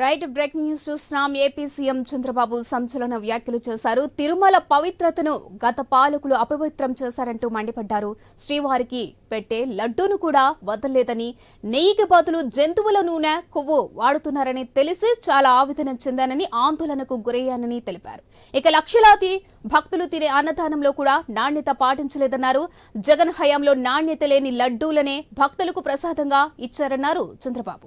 Right break news చూస్తున్నాం. AP CM Chandrababu సంచలన వ్యాఖ్యలు చేశారు. తిరుమల పవిత్రతను గత పాలకులు అపవిత్రం చేశారంటూ మండిపడ్డారు. శ్రీవారికి పెట్టే లడ్డూను కూడా వదలలేదని నెయ్యికి బదులు జంతువుల నూనె కొవ్వు వాడుతున్నారని తెలిసి చాలా ఆవేదన చెందానని ఆందోళనకు గురయ్యానని తెలిపారు. ఇక లక్షలాది భక్తులు తినే అన్నదానంలో కూడా నాణ్యత పాటించలేదన్నారు. జగన్ హయాంలో నాణ్యత లేని లడ్డూలనే భక్తులకు ప్రసాదంగా ఇచ్చారన్నారు చంద్రబాబు.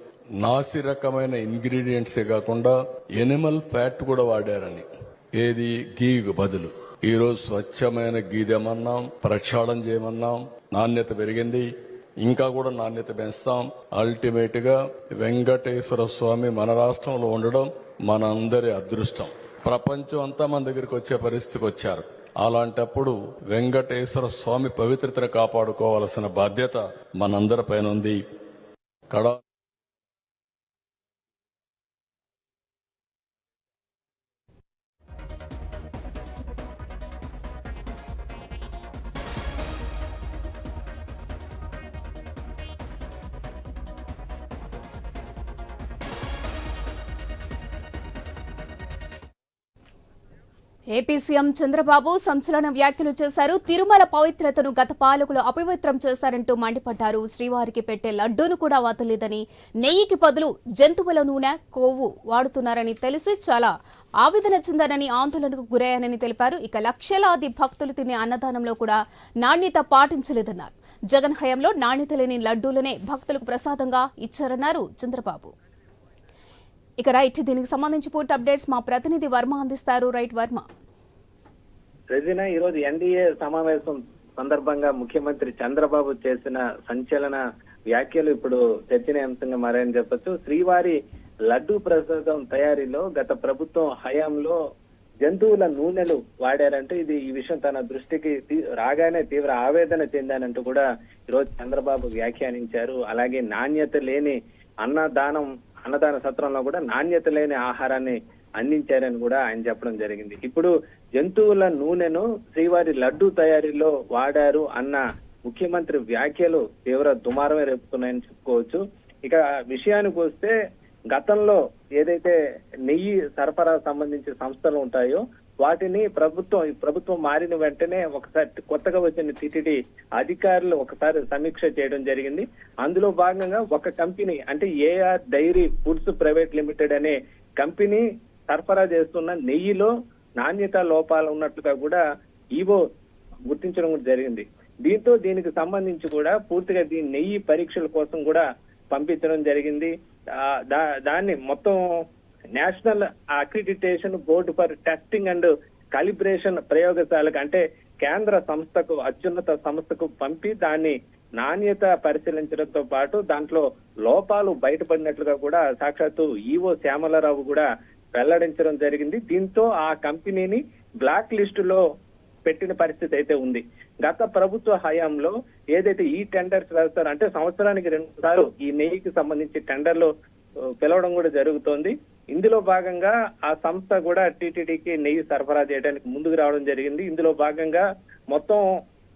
నాసి రకమైన ఇంగ్రీడియంట్సే కాకుండా ఎనిమల్ ఫ్యాట్ కూడా వాడారని. ఏది? గీకు బదులు. ఈరోజు స్వచ్ఛమైన గీదేమన్నాం ప్రక్షాళం ప్రక్షాళన చేయమన్నాం నాణ్యత పెరిగింది. ఇంకా కూడా నాణ్యత పెంచుతాం. అల్టిమేట్గా వెంకటేశ్వర స్వామి మన రాష్ట్రంలో ఉండడం మనందరి అదృష్టం. ప్రపంచం అంతా మన దగ్గరికి వచ్చే పరిస్థితికి వచ్చారు. అలాంటప్పుడు వెంకటేశ్వర స్వామి పవిత్రతను కాపాడుకోవాల్సిన బాధ్యత మనందరి పైన ఉంది. కడ ఏపీ సీఎం చంద్రబాబు సంచలన వ్యాఖ్యలు చేశారు. తిరుమల పవిత్రతను గత పాలకులు అపవిత్రం చేశారంటూ మండిపడ్డారు. శ్రీవారికి పెట్టే లడ్డూను కూడా వదలలేదని నెయ్యికి బదులు జంతువుల నూనె కొవ్వు వాడుతున్నారని తెలిసి చాలా ఆవేదన చెందానని ఆందోళనకు గురయ్యానని తెలిపారు. ఇక లక్షలాది భక్తులు తినే అన్నదానంలో కూడా నాణ్యత పాటించలేదన్నారు. జగన్ హయాంలో నాణ్యత లేని లడ్డూలనే భక్తులకు ప్రసాదంగా ఇచ్చారన్నారు చంద్రబాబు. ఇక రైట్ దీనికి సంబంధించి పూర్తి అప్డేట్స్ మా ప్రతినిధి వర్మ అందిస్తారు. రైట్ వర్మ. రెజినా ఈరోజు ఎన్డీఏ సమావేశం సందర్భంగా ముఖ్యమంత్రి చంద్రబాబు చేసిన సంచలన వ్యాఖ్యలు ఇప్పుడు చర్చనీయాంశంగా మారాయని చెప్పొచ్చు. శ్రీవారి లడ్డు ప్రసాదం తయారీలో గత ప్రభుత్వం హయాంలో జంతువుల నూనెలు వాడారంటూ ఇది ఈ విషయం తన దృష్టికి తీ- రాగానే తీవ్ర ఆవేదన చెందానంటూ కూడా ఈరోజు చంద్రబాబు వ్యాఖ్యానించారు. అలాగే నాణ్యత లేని అన్నదానం అన్నదాన సత్రంలో కూడా నాణ్యత లేని ఆహారాన్ని అందించారని కూడా ఆయన చెప్పడం జరిగింది. ఇప్పుడు జంతువుల నూనెను శ్రీవారి లడ్డు తయారీలో వాడారు అన్న ముఖ్యమంత్రి వ్యాఖ్యలు తీవ్ర దుమారమే రేపుతున్నాయని చెప్పుకోవచ్చు. ఇక విషయానికి వస్తే గతంలో ఏదైతే నెయ్యి సరఫరా సంబంధించిన సంస్థలు ఉంటాయో వాటిని ప్రభుత్వం ఈ ప్రభుత్వం మారిన వెంటనే ఒకసారి కొత్తగా వచ్చిన టిటిడి అధికారులు ఒకసారి సమీక్ష చేయడం జరిగింది. అందులో భాగంగా ఒక కంపెనీ అంటే AR dairy foods private limited అనే కంపెనీ సరఫరా చేస్తున్న నెయ్యిలో నాణ్యత లోపాలు ఉన్నట్లుగా కూడా ఈవో గుర్తించడం జరిగింది. దీంతో దీనికి సంబంధించి కూడా పూర్తిగా దీని నెయ్యి పరీక్షల కోసం కూడా పంపించడం జరిగింది. దా- దాన్ని మొత్తం national accreditation board for testing and calibration ప్రయోగశాలకు అంటే కేంద్ర సంస్థకు అత్యున్నత సంస్థకు పంపి దాన్ని నాణ్యత పరిశీలించడంతో పాటు దాంట్లో లోపాలు బయటపడినట్లుగా కూడా సాక్షాత్తు ఈవో శ్యామలరావు కూడా వెల్లడించడం జరిగింది. దీంతో ఆ కంపెనీని బ్లాక్ లిస్ట్లో పెట్టిన పరిస్థితి అయితే ఉంది. గత ప్రభుత్వ హయాంలో ఏదైతే ఈ టెండర్స్ వేస్తారో అంటే సంవత్సరానికి రెండు సార్లు ఈ నెయ్యికి సంబంధించి టెండర్లు పిలవడం కూడా జరుగుతోంది. ఇందులో భాగంగా ఆ సంస్థ కూడా టీటీడీకి నెయ్యి సరఫరా చేయడానికి ముందుకు రావడం జరిగింది. ఇందులో భాగంగా మొత్తం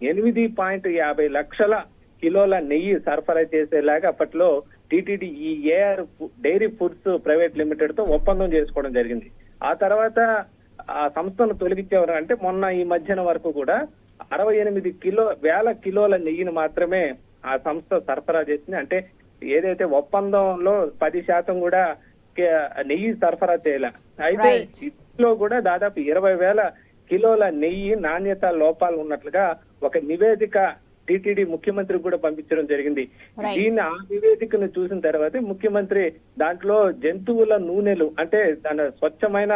ఎనిమిది పాయింట్ యాభై లక్షల కిలోల నెయ్యి సరఫరా చేసేలాగా అప్పట్లో టీటీడీ ఈ ఏఆర్ డైరీ ఫుడ్స్ ప్రైవేట్ లిమిటెడ్తో ఒప్పందం చేసుకోవడం జరిగింది. ఆ తర్వాత ఆ సంస్థను తొలగించేవారు అంటే మొన్న ఈ మధ్యన వరకు కూడా అరవై ఎనిమిది కిలో వేల కిలోల నెయ్యిని మాత్రమే ఆ సంస్థ సరఫరా చేసింది. అంటే ఏదైతే ఒప్పందంలో పది శాతం కూడా నెయ్యి సరఫరా చేయాల. అయితే. ఇందులో కూడా దాదాపు ఇరవై వేల కిలోల నెయ్యి నాణ్యత లోపాలు ఉన్నట్లుగా ఒక నివేదిక టీటీడీ ముఖ్యమంత్రి కూడా పంపించడం జరిగింది. దీన్ని ఆ నివేదికను చూసిన తర్వాత ముఖ్యమంత్రి దాంట్లో జంతువుల నూనెలు అంటే దాని స్వచ్ఛమైన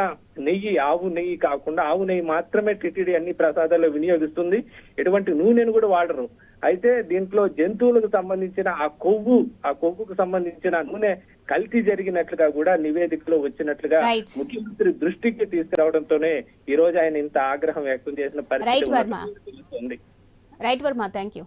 నెయ్యి ఆవు నెయ్యి కాకుండా ఆవు నెయ్యి మాత్రమే టీటీడీ అన్ని ప్రసాదాల్లో వినియోగిస్తుంది. ఎటువంటి నూనెను కూడా వాడరు. అయితే దీంట్లో జంతువులకు సంబంధించిన ఆ కొవ్వు ఆ కొవ్వుకు సంబంధించిన నూనె కల్తీ జరిగినట్లుగా కూడా నివేదికలో వచ్చినట్లుగా. ముఖ్యమంత్రి దృష్టికి తీసుకురావడంతోనే ఈ రోజు ఆయన ఇంత ఆగ్రహం వ్యక్తం చేసిన పరిస్థితి వర్మ. ఉన్నట్టు తెలుస్తోంది రైట్ వర్మ థ్యాంక్ యూ